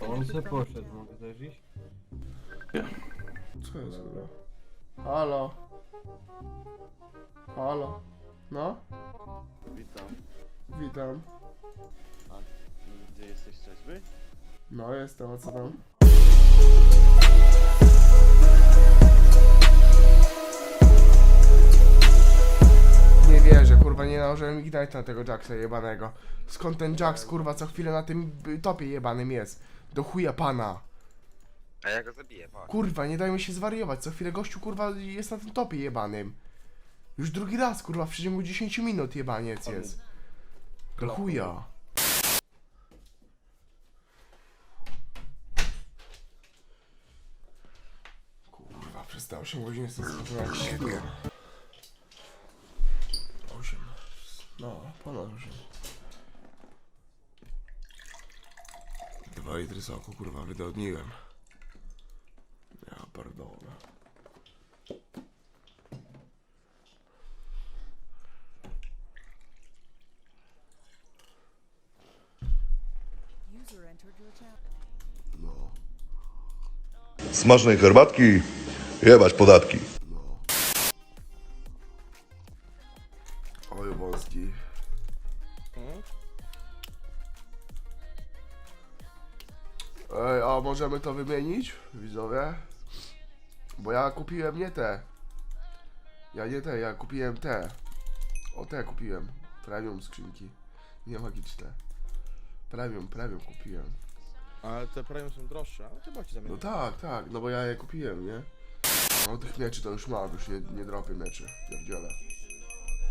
On se poszedł, mogę też iść? Co jest kurwa? Halo? Halo? No? Witam. Witam. A ty jesteś trzeźwy? No jestem, a co tam? Nałożyłem Ignite na tego Jacksa jebanego. Skąd ten Jax, kurwa, co chwilę na tym topie jebanym jest? Do chuja pana. A ja go zabiję, pa. Kurwa, nie dajmy się zwariować. Co chwilę gościu, kurwa, jest na tym topie jebanym. Już drugi raz, kurwa, w przeciągu 10 minut jebaniec jest. Do chuja. Kurwa, przez te 8 godzin jestem skupiony jak siebie. 8. No, ponad 8. Dwa litry soku, kurwa, wydodniłem. Ja pierdolę. No, Smacznej herbatki, jebać podatki. No. Oj, wąski. Ej, a możemy to wymienić, widzowie? Bo ja kupiłem nie te. Ja nie te, ja kupiłem te. O te kupiłem. Premium skrzynki. Nie magiczne. Premium, premium kupiłem. Ale te premium są droższe, ale chyba ci No zamienię. tak, tak, no bo ja je kupiłem, nie? No tych mieczy to już mam, już nie, nie dropię meczy. Pierdziele.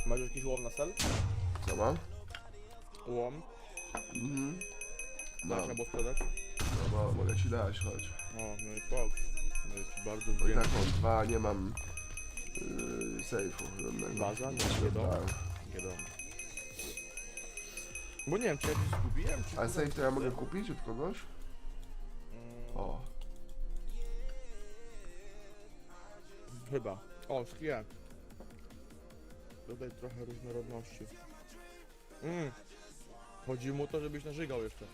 Masz jakiś łom na sel? Co mam? Łom? Mhm. Masz Mam. albo sprzedać? No, bo mogę ci dać, chodź. O, no i pok. No i ci bardzo Bo i tak mam dwa, nie mam yy, sejfu żadnego. Baza? Nie, Nie nie dom? dałem. Wiadomo. Bo nie wiem, czy ja coś zgubiłem, czy... A sejf to ja mogę kupić od kogoś? Mm, O, Chyba. O, skie. Dodaj trochę różnorodności. Mm. Chodzi mu o to, żebyś narzygał jeszcze.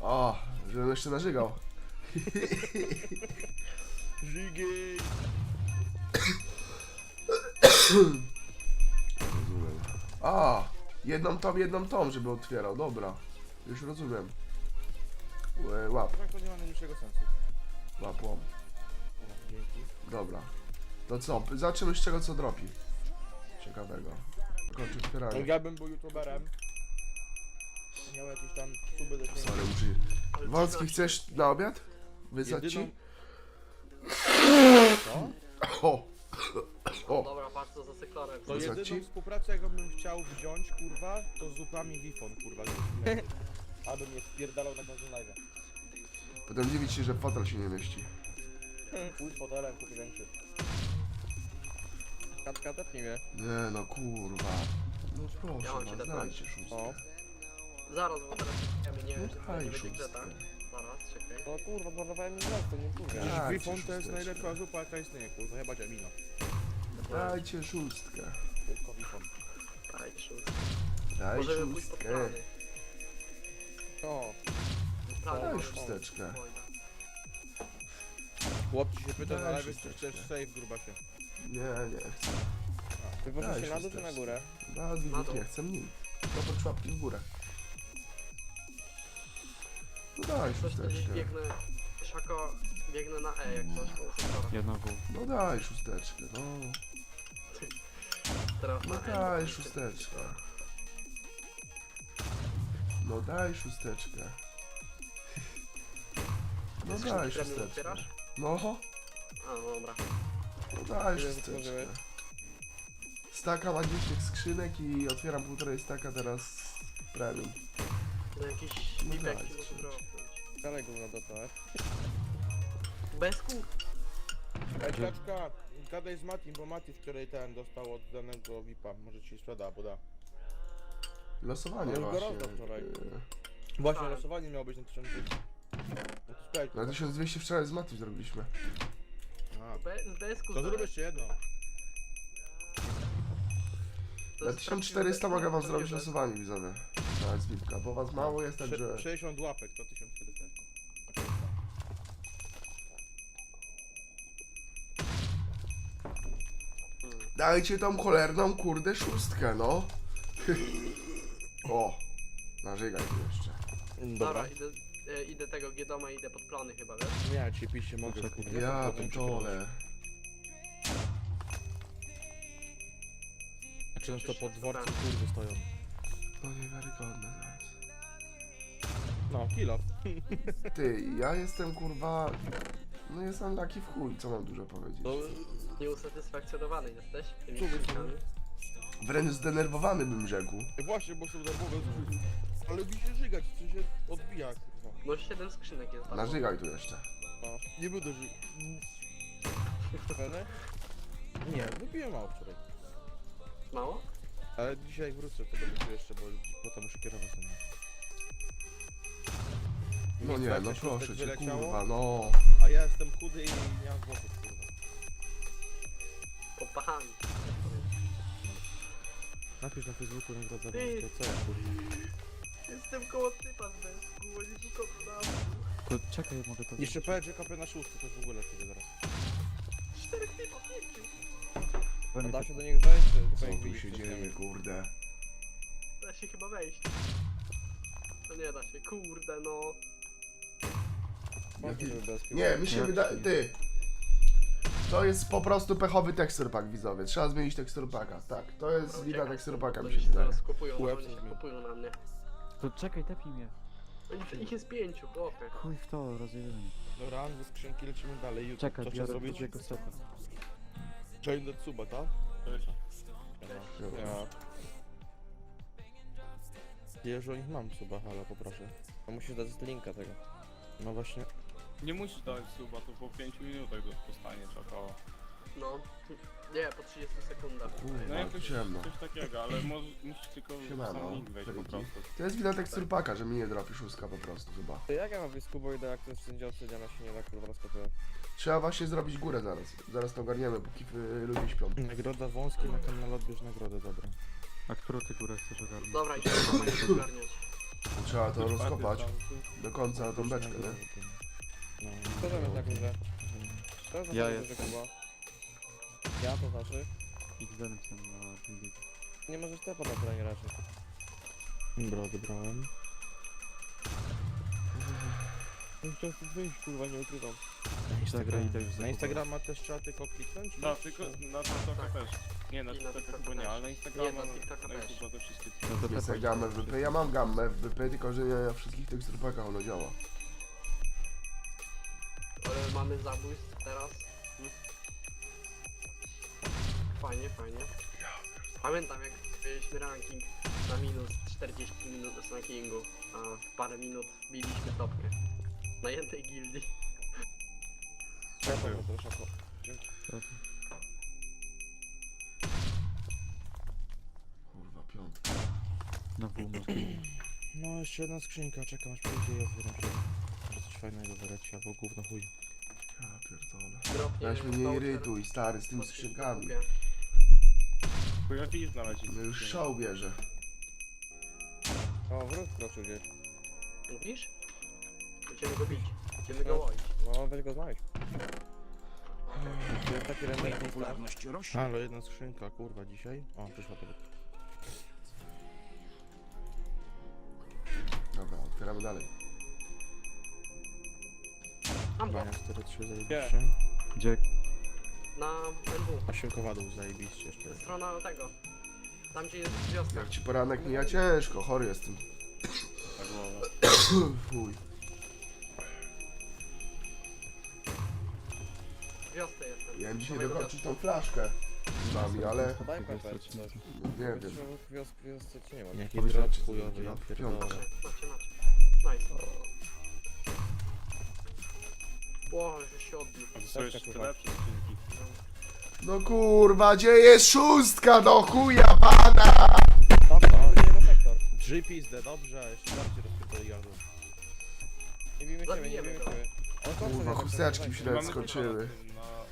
o, żebym jeszcze narzygał. Żygi! Rozumiem. A, jedną tą, jedną tą, żeby otwierał, dobra. Już rozumiem. Łe, Łap, Tak to nie ma najmniejszego sensu. łap, łap. Dzięki. Dobra. To co, zobaczymy z czego co dropi. Ciekawego. Kończy Jak otwieranie. ja bym był youtuberem, miał jakieś tam suby do Sorry, muszę... Wąski, chcesz na obiad? Jedyną... ci? Co? O! O! Dobra, patrz co za sektorem. To Wysłać jedyną ci? współpracę jaką bym chciał wziąć, kurwa, to z zupami Wifon, kurwa. Aby mnie spierdalał na każdym live. Potem dziwić się, że fotel się nie mieści. Pójdź fotelem, kupię większy. Katka tepnij mnie. Nie no, kurwa. No Ja proszę mam ci was, dać. dajcie szóstkę. O. Zaraz, bo teraz czekamy, nie wiem, czy No to daj nie będzie szóstkę. Zaraz, czekaj. No kurwa, zmarnowałem mi to nie kurwa. Dajcie Wifon to jest szósteczkę. najlepsza zupa jaka istnieje, kurwa, chyba Jamino. Dajcie szóstkę. Tylko Wifon. Daj, szóstkę. Daj Możemy pójść pod szóstkę. plany. O, Plany Daj możemy- szósteczkę. Wojna. chłop ci się pyta Daj na live, czy szósteczkę. chcesz save, grubasie. Nie, nie chcę. Ty Daj poszedł się na dół czy na górę? Na Na dwóch dół. nie chcę nic. Oprócz łapki w górę. No daj Coś to gdzieś szósteczkę. biegnę, szako, biegnę na E jak coś, koło sektora. Jedno w. No daj szósteczkę, no. Teraz No na E. daj szósteczkę. No daj szósteczkę. No daj premium szósteczkę. otwierasz? No, A, no dobra. No daj Ile? Staka magicznych skrzynek i otwieram półtorej staka teraz premium. No jakiś No lipek daj. Dalej go na dotę. Bez kół. Ej, Kaczka, gadaj z Matim, bo Mati wczoraj ten dostał od danego VIPa. Może ci sprzeda, bo da. Losowanie No już go właśnie. wczoraj. yy, Właśnie, Tak. losowanie miało być na 1200. No to. Na 1200 wczoraj z Mati zrobiliśmy. A, z desku. to zrobię jeszcze jedno. 1400 mogę wam zrobić des- losowanie, widzowie. To jest bo was mało jest, także... 60 łapek to 1400. Dajcie tą cholerną, kurde, szóstkę, no. o, narzygaj tu jeszcze. Dobra. idę e, idę tego Giedoma, idę pod plany chyba, wiesz? Nie, ci piście mogę. Czekaj, kurde, Ja potem się. A często pod dworcem kurwy stoją. No niewiarygodne zaraz. No, kilo. Ty, ja jestem kurwa... No jestem taki w chuj, co mam dużo powiedzieć. To Nieusatysfakcjonowany jesteś tymi skrzynkami. Wręcz zdenerwowany bym rzekł. właśnie, bo są darmowe zużyć. Ale mi się żygać, co się odbija, kurwa. No 7 skrzynek jest tam. Tu jeszcze. No, nie będę żyć. Fene? Nie, wypiłem mało wczoraj. Mało? Ale dzisiaj wrócę, to będę tu jeszcze, bo potem muszę kierować ze mną. No nie, no 26 proszę cię, wyleciało, kurwa, no. A ja jestem chudy i nie mam włosów, kurwa. Pod pachami. Napisz na Facebooku nagrodę Ty. wąskie, co ja kurwa. Jestem koło typa z desku, oni tu kopną. Ko- Czekaj, mogę to Jeszcze powiedz, że kopię na szóstkę, to w ogóle wtedy zaraz. Czterech typa, pięciu. Powiem Da się do nich wejść, czy Co chyba ich tu wyjść się nie dzieje, kurde? Da się chyba wejść. No nie da się, kurde no. Nie, mi się wydaje... Ty. To jest po prostu pechowy tekstur pack widzowie. Trzeba zmienić tekstur packa. Tak, to jest wina czekaj, tekstur packa to mi się się wydaje. zaraz kupują, Łeb oni się kupują na mnie. To czekaj, tepnij mnie. Ich jest pięciu, chłopie. Chuj w to, rozjedziemy. Dobra, ze skrzynki lecimy dalej. YouTube, Czekaj, co trzeba biorę zrobić? drugiego seta. Chain do Tsuba, tak? Ja. Ja już o nich mam suba, ale poproszę. A musisz dać linka tego. No właśnie. Nie musisz dać suba, to po 5 minutach do- dostanie około. No. Nie, po 30 sekundach. No Kurwa, jakoś ciemno. coś takiego, ale może, musisz tylko Siemano, sam link wejść po prostu. To jest wina tekstur packa, że mi nie dropi szóstka po prostu chyba. To jak ja mam wyjść z Kubo jak to jest wszędzie obsydiana się nie da kurwa rozkopuję. Trzeba właśnie zrobić górę zaraz. Zaraz to ogarniemy, póki y, ludzie śpią. Nagroda wąski na kanale odbierz nagrodę, dobra. A którą ty górę chcesz ogarnąć? Dobra, do mają ogarniać. Trzeba to rozkopać do końca tą beczkę, nie? No. Kto tam jest na górze? Kto jest Ja na jestem. Kuba? Ja to znaczy? XD napisałem na Gimbi. Nie możesz tepa na terenie raczej. Dobra, odebrałem. Muszę tu wyjść, kurwa, nie ukrywam. Na Instagram- idę już na. Instagrama też trzeba tylko kliknąć? No, tylko na TikToka Tak. też. Nie, na I na TikToka TikToka chyba nie, też. ale na Instagrama, Nie, na TikToka na też. YouTube te wszystkie No to Jest tepaj. gammę WP. Ja mam gammę WP, tylko że nie na wszystkich tekstur packach ono działa. Ale mamy zabójstw teraz. Fajnie, fajnie. Pamiętam jak mieliśmy ranking na minus 40 minut z rankingu, a w parę minut biliśmy topkę. Na jednej gildii. Szako. Kurwa, piątka. Na pół można. No, jeszcze jedna skrzynka, czekam aż przyjdzie i otwieram się. Może coś fajnego wyleci, albo gówno chuj. Ja pierdolę. Dropnie Weź mnie nie voucher, irytuj, stary, z tymi skrzynkami. Kupię. Chujowi znaleźć. No już szał bierze. O, wrót kroczył gdzieś. Mówisz? Będziemy go bić. Będziemy go No. łoić. No, weź go znajdź. Jest taki remek popularność rośnie. Halo, jedna skrzynka, kurwa, dzisiaj. O, przyszła to. Dobra, otwieramy dalej. Mam go. Bania 4-3 Nie. zajebiście. Gdzie? Na NW. A siłkowadł zajebiście jeszcze. Strona tego. Tam gdzie jest wioska. Jak ci poranek mija ciężko, chory jestem. Na głowę. Fuj. W wiosce jestem. Ja dzisiaj Nowego dokończyć tą flaszkę z wami, ale Daj straciłem. coś. nie wiem. Wioskę, wiosce ci nie ma. Jaki Powiedziałem drop ci, chujowy, ja no, pierdolę. piątka. Macie, macie. Nice. O, że się odbił. A to są jeszcze kurwa. te lepsze skrzynki. No kurwa, gdzie jest szóstka do chuja pana? Dobra, jeden sektor. Trzy pizdę, dobrze, jeszcze bardziej rozpierdoli jadą. Nie bijmy nie bijmy. On kończy Kurwa, chusteczki mi się nawet skończyły.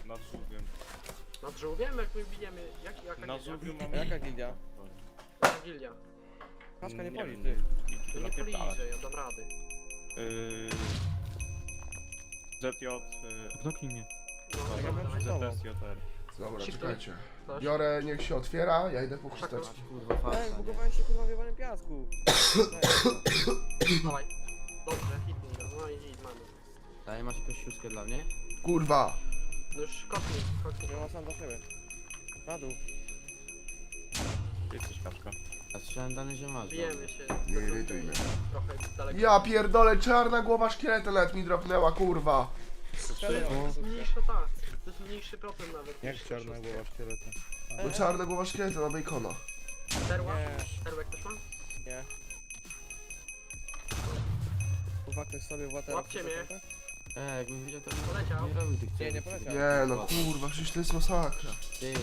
Na, na żółwiem. Nad żółwiem jak my bijemy. Jak, jaka Na gildia? żółwiu mamy... Jaka gildia? Jaka gildia? Kaszka nie poli, ty. To nie poliżę, ja dam rady. Yy... ZJ... Yy... Knoknij mnie. No, Ja dawaj. przydał. ZSJR. Dobra, Shiftuj. czekajcie. Coś? Biorę, niech się otwiera, ja idę po chusteczki. Kurwa, Ej, farsa, nie? bugowałem się kurwa w jebanym piasku. Dawaj. Dobrze, hitnij go. No i hit mamy. Daj, masz jakąś sióstkę dla mnie? Kurwa! No już kopnij, kopnij. Nie ma sam do siebie. Na dół. Jesteś kaczka. A słyszałem dane, że masz. Bijemy się. Nie irytuj mnie. Trochę daleko. Ja pierdolę, czarna głowa szkieleta nawet mi dropnęła, kurwa. Jest mniejsza ta. To jest mniejszy procent nawet. Jak niż czarna szóstka. głowa szkieleta? No czarna głowa szkieleta na bacona. Perła? Nie. Perłek też ma? Nie. Ktoś sobie włatę Łapcie mnie. Ej, jakbym wiedział, to bym Poleciał. nie robił tych Nie, nie poleciał. Nie no kurwa, przecież to jest masakra. Ty,